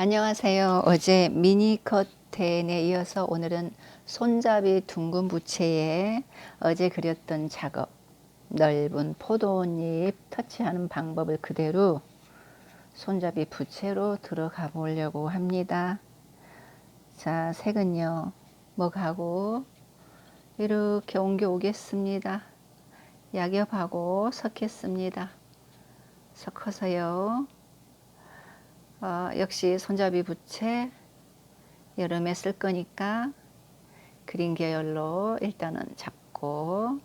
안녕하세요. 어제 미니 커튼에 이어서 오늘은 손잡이 둥근 부채에 어제 그렸던 작업, 넓은 포도잎 터치하는 방법을 그대로 손잡이 부채로 들어가 보려고 합니다. 자, 색은요, 먹하고 이렇게 옮겨 오겠습니다. 약엽하고 섞겠습니다. 섞어서요. 어, 역시 손잡이 부채 여름에 쓸 거니까 그린 계열로 일단은 잡고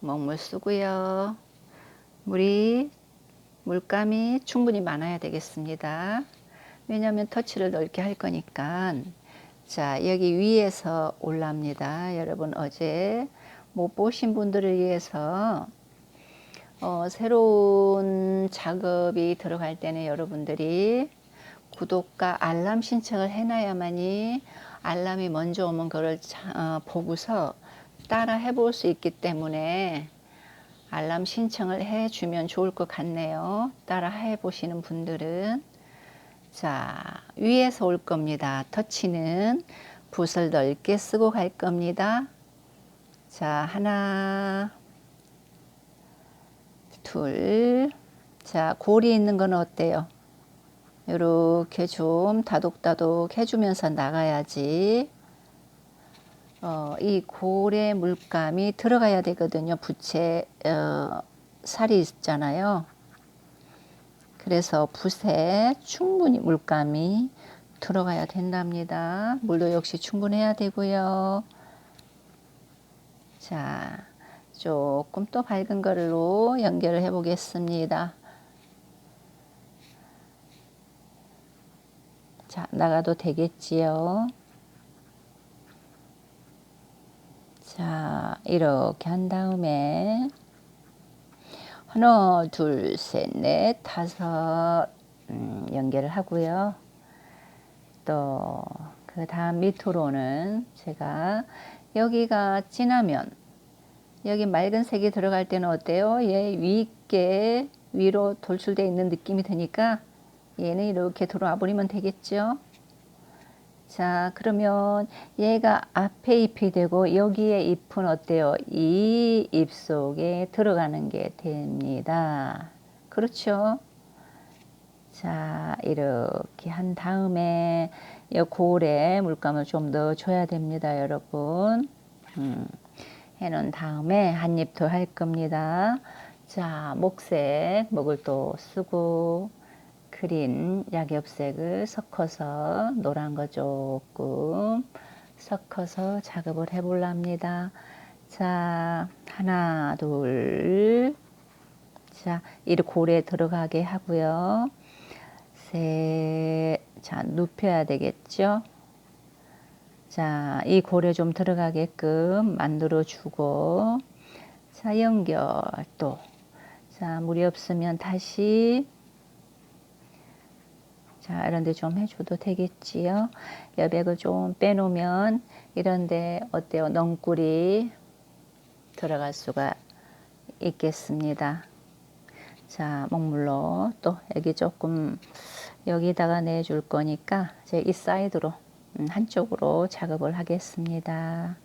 먹물 쓰고요. 물이 물감이 충분히 많아야 되겠습니다. 왜냐하면 터치를 넓게 할 거니까 자 여기 위에서 올랍니다. 여러분 어제 못 보신 분들을 위해서 어, 새로운 작업이 들어갈 때는 여러분들이 구독과 알람 신청을 해놔야만이 알람이 먼저 오면 그걸 자, 어, 보고서 따라 해볼 수 있기 때문에 알람 신청을 해주면 좋을 것 같네요. 따라 해보시는 분들은 자 위에서 올 겁니다. 터치는 붓을 넓게 쓰고 갈 겁니다. 자 하나 둘. 자, 골이 있는 건 어때요? 이렇게 좀 다독다독 해주면서 나가야지. 어, 이 골의 물감이 들어가야 되거든요. 부채 어, 살이 있잖아요. 그래서 붓에 충분히 물감이 들어가야 된답니다. 물도 역시 충분해야 되고요. 자, 조금 또 밝은 걸로 연결을 해 보겠습니다. 자, 나가도 되겠지요. 자, 이렇게 한 다음에 하나, 둘, 셋, 넷, 다섯 음, 연결을 하고요. 또 그 다음 밑으로는 제가 여기가 진하면 여기 맑은 색이 들어갈 때는 어때요? 얘 위께 위로 돌출되어 있는 느낌이 드니까 얘는 이렇게 들어와 버리면 되겠죠? 자, 그러면 얘가 앞에 잎이 되고 여기에 잎은 어때요? 이 잎 속에 들어가는 게 됩니다. 그렇죠? 자, 이렇게 한 다음에 이 골에 물감을 좀 넣어줘야 됩니다, 여러분. 음, 해놓은 다음에 한입 더 할 겁니다. 자, 목색, 목을 또 쓰고, 그린 약엽색을 섞어서 노란 거 조금 섞어서 작업을 해볼랍니다. 자, 하나, 둘. 자, 이를 골에 들어가게 하고요. 셋. 자, 눕혀야 되겠죠? 자, 이 골에 좀 들어가게끔 만들어 주고, 자, 연결 또. 자, 물이 없으면 다시 자, 이런데 좀 해줘도 되겠지요. 여백을 좀 빼놓으면 이런데 어때요? 넝꿀이 들어갈 수가 있겠습니다. 자, 먹물로 또 여기 조금 여기다가 내줄 거니까 제 이 사이드로 음, 한쪽으로 작업을 하겠습니다.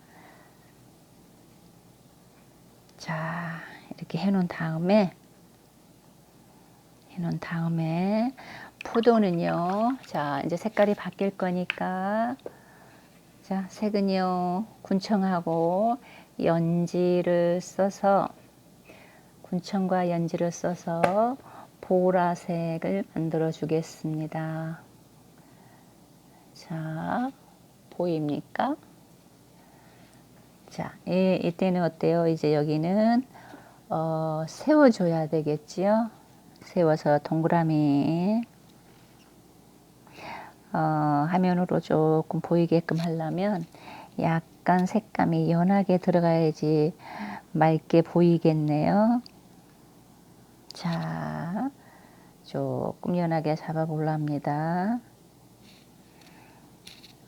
자, 이렇게 해놓은 다음에 해놓은 다음에 포도는요. 자, 이제 색깔이 바뀔 거니까 자, 색은요. 군청하고 연지를 써서 군청과 연지를 써서 보라색을 만들어 주겠습니다. 자, 보입니까? 자, 이, 이때는 어때요? 이제 여기는 어, 세워줘야 되겠지요? 세워서 동그라미 어, 화면으로 조금 보이게끔 하려면 약간 색감이 연하게 들어가야지 맑게 보이겠네요. 자, 조금 연하게 잡아볼랍니다.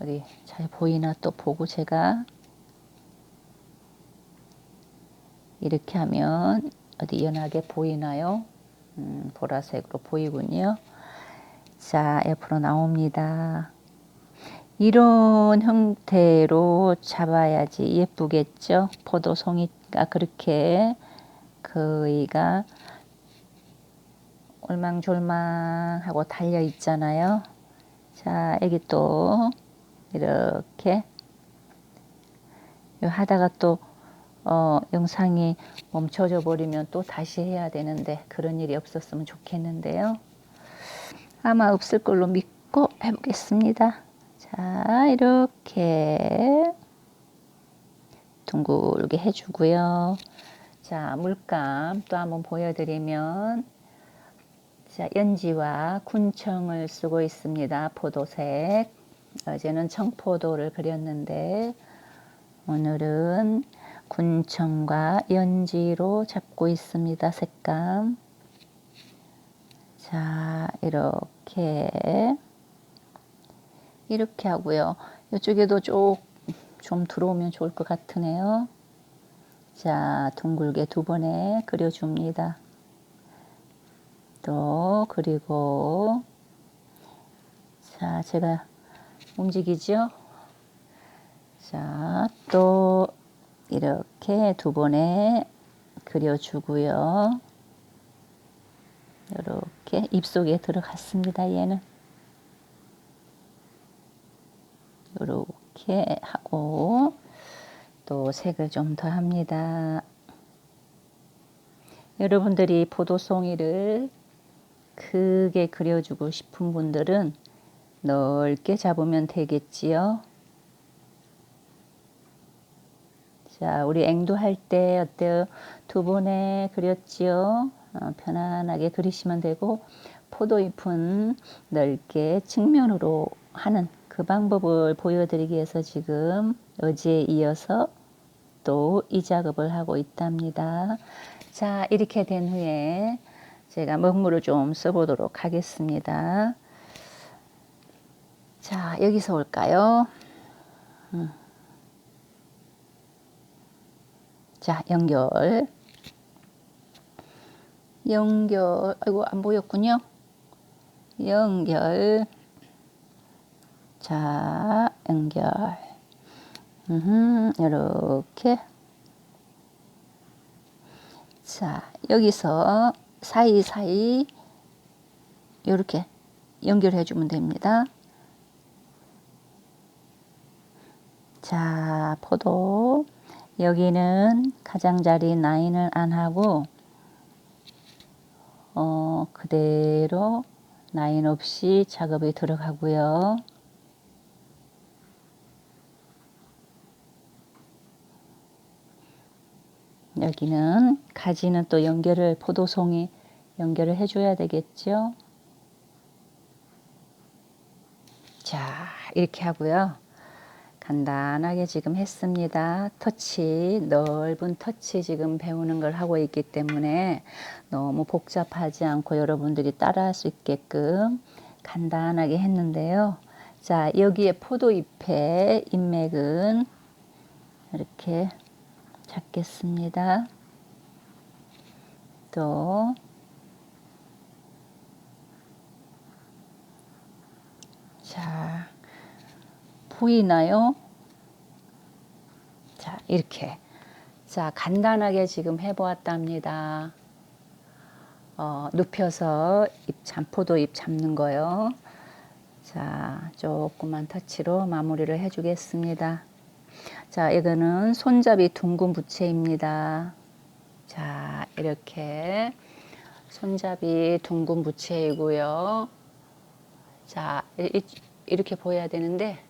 어디 잘 보이나 또 보고 제가 이렇게 하면 어디 연하게 보이나요? 음, 보라색으로 보이군요. 자, 옆으로 나옵니다. 이런 형태로 잡아야지 예쁘겠죠? 포도송이가 그렇게 거의가 올망졸망하고 달려 있잖아요. 자, 여기 또 이렇게 요 하다가 또 어, 영상이 멈춰져 버리면 또 다시 해야 되는데 그런 일이 없었으면 좋겠는데요. 아마 없을 걸로 믿고 해보겠습니다. 자, 이렇게 둥글게 해주고요. 자, 물감 또 한번 보여드리면 자, 연지와 군청을 쓰고 있습니다. 포도색. 어제는 청포도를 그렸는데 오늘은 군청과 연지로 잡고 있습니다. 색감. 자, 이렇게 이렇게 하고요. 이쪽에도 쭉 좀 들어오면 좋을 것 같으네요. 자, 둥글게 두 번에 그려줍니다. 또 그리고 자, 제가 움직이죠? 자, 또 이렇게 두 번에 그려주고요. 이렇게 입속에 들어갔습니다. 얘는 이렇게 하고 또 색을 좀 더 합니다. 여러분들이 포도송이를 크게 그려주고 싶은 분들은 넓게 잡으면 되겠지요. 자, 우리 앵두할 때 어때요? 두 번에 그렸지요? 어, 편안하게 그리시면 되고 포도잎은 넓게 측면으로 하는 그 방법을 보여드리기 위해서 지금 어제에 이어서 또 이 작업을 하고 있답니다. 자, 이렇게 된 후에 제가 먹물을 좀 써보도록 하겠습니다. 자, 여기서 올까요? 음. 자, 연결. 연결. 아이고, 안 보였군요. 연결. 자, 연결. 음, 이렇게. 자, 여기서 사이사이 이렇게 연결해 주면 됩니다. 자, 포도. 여기는 가장자리 라인을 안 하고, 어, 그대로 라인 없이 작업이 들어가고요. 여기는 가지는 또 연결을 포도송이 연결을 해줘야 되겠죠. 자 이렇게 하고요. 간단하게 지금 했습니다. 터치 넓은 터치 지금 배우는 걸 하고 있기 때문에 너무 복잡하지 않고 여러분들이 따라할 수 있게끔 간단하게 했는데요. 자 여기에 포도잎의 인맥은 이렇게 잡겠습니다. 또 자, 보이나요? 자, 이렇게. 자, 간단하게 지금 해보았답니다. 어, 눕혀서 잎, 잠포도 잎 잡는 거요. 자, 조금만 터치로 마무리를 해주겠습니다. 자, 이거는 손잡이 둥근 부채입니다. 자, 이렇게 손잡이 둥근 부채이고요. 자, 이렇게 보여야 되는데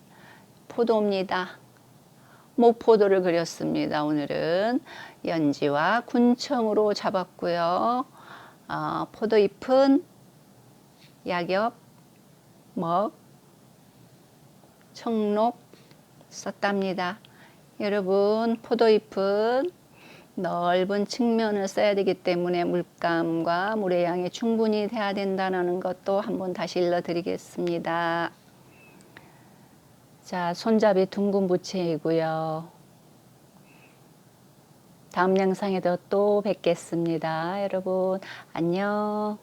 포도입니다. 목포도를 그렸습니다. 오늘은 연지와 군청으로 잡았고요. 어, 포도잎은 약엽, 먹, 청록 썼답니다. 여러분 포도잎은 넓은 측면을 써야 되기 때문에 물감과 물의 양이 충분히 돼야 된다는 것도 한번 다시 일러드리겠습니다. 자, 손잡이 둥근 부채이고요. 다음 영상에도 또 뵙겠습니다. 여러분 안녕.